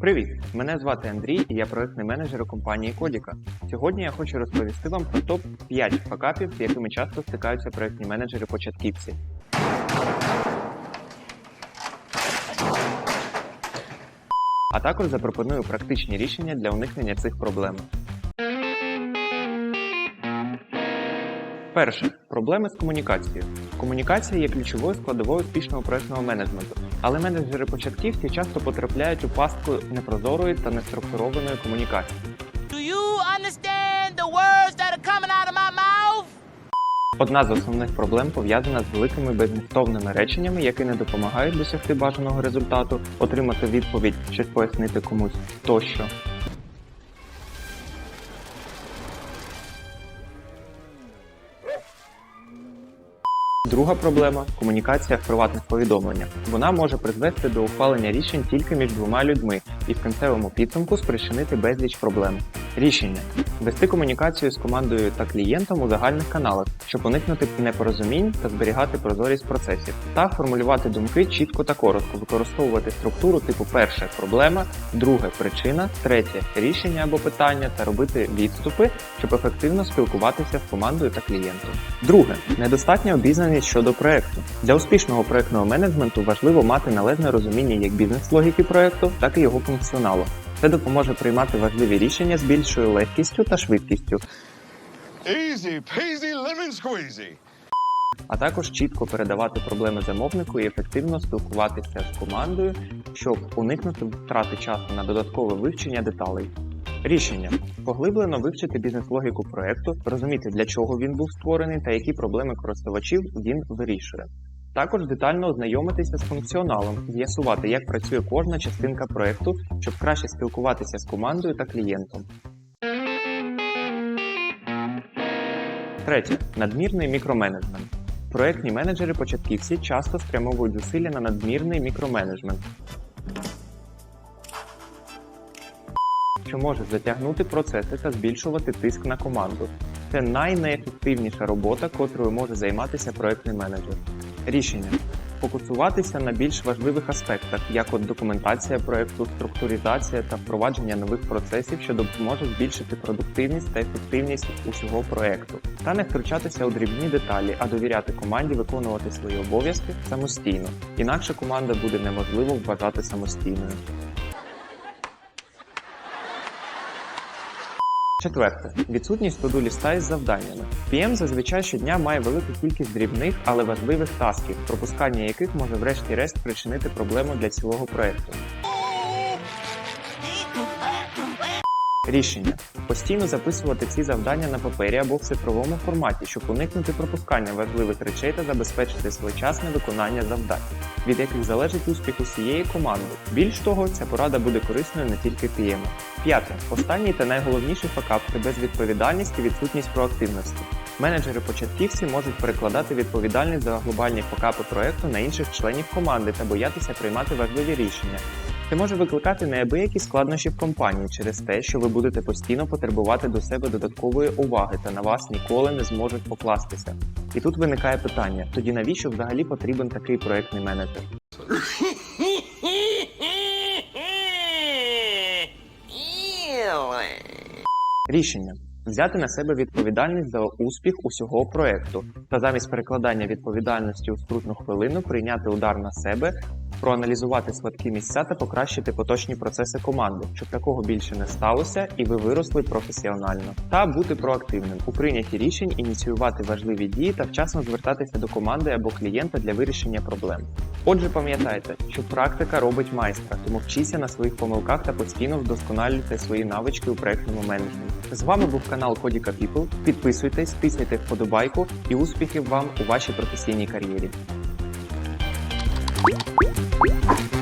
Привіт! Мене звати Андрій і я проектний менеджер у компанії Кодіка. Сьогодні я хочу розповісти вам про топ 5 факапів, з якими часто стикаються проектні менеджери початківці. А також запропоную практичні рішення для уникнення цих проблем. Перше проблеми з комунікацією. Комунікація є ключовою складовою успішного проектного менеджменту, але менеджери-початківці часто потрапляють у пастку непрозорої та неструктурованої комунікації. Do you understand the words that are coming out of my mouth? Одна з основних проблем пов'язана з великими безмістовними реченнями, які не допомагають досягти бажаного результату, отримати відповідь, щось пояснити комусь тощо. Друга проблема комунікація в приватних повідомленнях. Вона може призвести до ухвалення рішень тільки між двома людьми і в кінцевому підсумку спричинити безліч проблем. Рішення вести комунікацію з командою та клієнтом у загальних каналах, щоб уникнути непорозумінь та зберігати прозорість процесів, та формулювати думки чітко та коротко, використовувати структуру типу перше проблема, друге причина, третє рішення або питання та робити відступи, щоб ефективно спілкуватися з командою та клієнтом. Друге недостатня обізнаність щодо проекту. Для успішного проектного менеджменту важливо мати належне розуміння як бізнес-логіки проекту, так і його функціоналу. Це допоможе приймати важливі рішення з більшою легкістю та швидкістю, Easy peasy lemon squeezy. а також чітко передавати проблеми замовнику і ефективно спілкуватися з командою, щоб уникнути втрати часу на додаткове вивчення деталей. Рішення поглиблено вивчити бізнес-логіку проекту, розуміти для чого він був створений та які проблеми користувачів він вирішує. Також детально ознайомитися з функціоналом, з'ясувати, як працює кожна частинка проекту, щоб краще спілкуватися з командою та клієнтом. Третє надмірний мікроменеджмент. Проектні менеджери-початківці часто спрямовують зусилля на надмірний мікроменеджмент, що може затягнути процеси та збільшувати тиск на команду. Це найнеефективніша робота, котрою може займатися проектний менеджер. Рішення фокусуватися на більш важливих аспектах, як от документація проекту, структуризація та впровадження нових процесів, що допоможе збільшити продуктивність та ефективність усього проекту, та не втручатися у дрібні деталі, а довіряти команді виконувати свої обов'язки самостійно. Інакше команда буде неможливо вважати самостійною. Четверте відсутність to-do ліста із завданнями. PM зазвичай щодня має велику кількість дрібних, але важливих тасків, пропускання яких може врешті-решт причинити проблему для цілого проекту. Рішення постійно записувати ці завдання на папері або в цифровому форматі, щоб уникнути пропускання важливих речей та забезпечити своєчасне виконання завдань, від яких залежить успіх усієї команди. Більш того, ця порада буде корисною не тільки PM. П'яте. Останній та найголовніший факап це безвідповідальність і відсутність проактивності. Менеджери-початківці можуть перекладати відповідальність за глобальні факапи проекту на інших членів команди та боятися приймати важливі рішення. Це може викликати неабиякі складнощі в компанії через те, що ви будете постійно потребувати до себе додаткової уваги та на вас ніколи не зможуть покластися. І тут виникає питання: тоді навіщо взагалі потрібен такий проектний менеджер? Рішення взяти на себе відповідальність за успіх усього проекту та замість перекладання відповідальності у скрутну хвилину прийняти удар на себе, проаналізувати слабкі місця та покращити поточні процеси команди, щоб такого більше не сталося і ви виросли професіонально, та бути проактивним у прийнятті рішень, ініціювати важливі дії та вчасно звертатися до команди або клієнта для вирішення проблем. Отже, пам'ятайте, що практика робить майстра, тому вчіться на своїх помилках та постійно вдосконалюйте свої навички у проектному менеджменті. З вами був канал Кодіка People. Підписуйтесь, тисніть вподобайку і успіхів вам у вашій професійній кар'єрі. Thank you.